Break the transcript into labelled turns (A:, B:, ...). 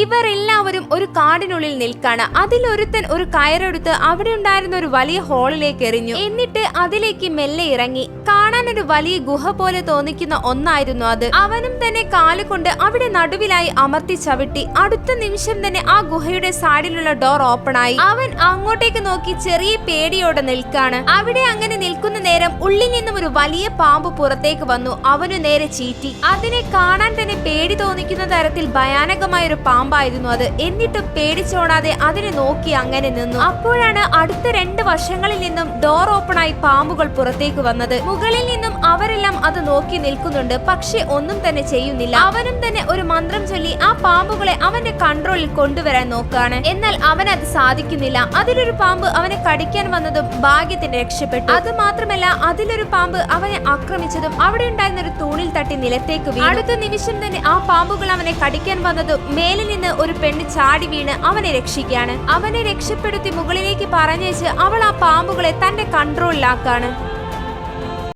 A: ഇവർ എല്ലാവരും ഒരു കാടിനുള്ളിൽ നിൽക്കാണ്. അതിലൊരുത്തൻ ഒരു കയറെടുത്ത് അവിടെ ഉണ്ടായിരുന്ന ഒരു വലിയ ഹോളിലേക്ക് എറിഞ്ഞു. എന്നിട്ട് അതിലേക്ക് മെല്ലെ ഇറങ്ങി. കാണാൻ ഒരു വലിയ ഗുഹ പോലെ തോന്നിക്കുന്ന ഒന്നായിരുന്നു അത്. അവനും തന്നെ കാലുകൊണ്ട് അവിടെ നടുവിലായി അമർത്തി ചവിട്ടി. അടുത്ത നിമിഷം തന്നെ ആ ഗുഹയുടെ സൈഡിലുള്ള ഡോർ ഓപ്പൺ ആയി. അവൻ അങ്ങോട്ടേക്ക് നോക്കി ചെറിയ പേടിയോടെ നിൽക്കാണ്. അവിടെ അങ്ങനെ നിൽക്കുന്ന നേരം ഉള്ളിൽ നിന്നും ഒരു വലിയ പാമ്പ് പുറത്തേക്ക് വന്നു. അവനു നേരെ ചീറ്റി. അതിനെ കാണാൻ തന്നെ പേടി തോന്നിക്കുന്ന തരത്തിൽ ഭയാനകമായ ഒരു പാമ്പായിരുന്നു അത്. എന്നിട്ടും പേടിച്ചോടാതെ അതിനെ നോക്കി അങ്ങനെ നിന്നു. അപ്പോഴാണ് അടുത്ത രണ്ട് വർഷങ്ങളിൽ നിന്നും ഡോർ ഓപ്പണായി പാമ്പുകൾ പുറത്തേക്ക് വന്നത്. മുകളിൽ നിന്നും അവരെല്ലാം അത് നോക്കി നിൽക്കുന്നുണ്ട്. പക്ഷെ ഒന്നും തന്നെ ചെയ്യുന്നില്ല. അവനും തന്നെ ഒരു മന്ത്രം ചൊല്ലി ആ പാമ്പുകളെ അവന്റെ കൺട്രോളിൽ കൊണ്ടുവരാൻ നോക്കാണ് എന്നാൽ അവൻ അത് സാധിക്കുന്നില്ല. അതിലൊരു പാമ്പ് അവനെ കടിക്കാൻ വന്നതും ഭാഗ്യത്തിന് രക്ഷപ്പെട്ടു. അത് മാത്രമല്ല അതിലൊരു പാമ്പ് അവനെ ആക്രമിച്ചതും അവിടെ ഉണ്ടായിരുന്ന ഒരു തൂണിൽ തട്ടി നിലത്തേക്ക് അടുത്ത നിമിഷം തന്നെ ആ പാമ്പുകൾ അവനെ കടിക്കാൻ വന്നതും മേലിൽ നിന്ന് ഒരു പെണ്ണ് ചാടി വീണ് അവനെ രക്ഷിക്കുകയാണ്. അവനെ രക്ഷപ്പെടുത്തി മുകളിലേക്ക് പറഞ്ഞേച്ച് അവൾ ആ പാമ്പുകളെ തന്റെ കൺട്രോളിലാക്കാണ്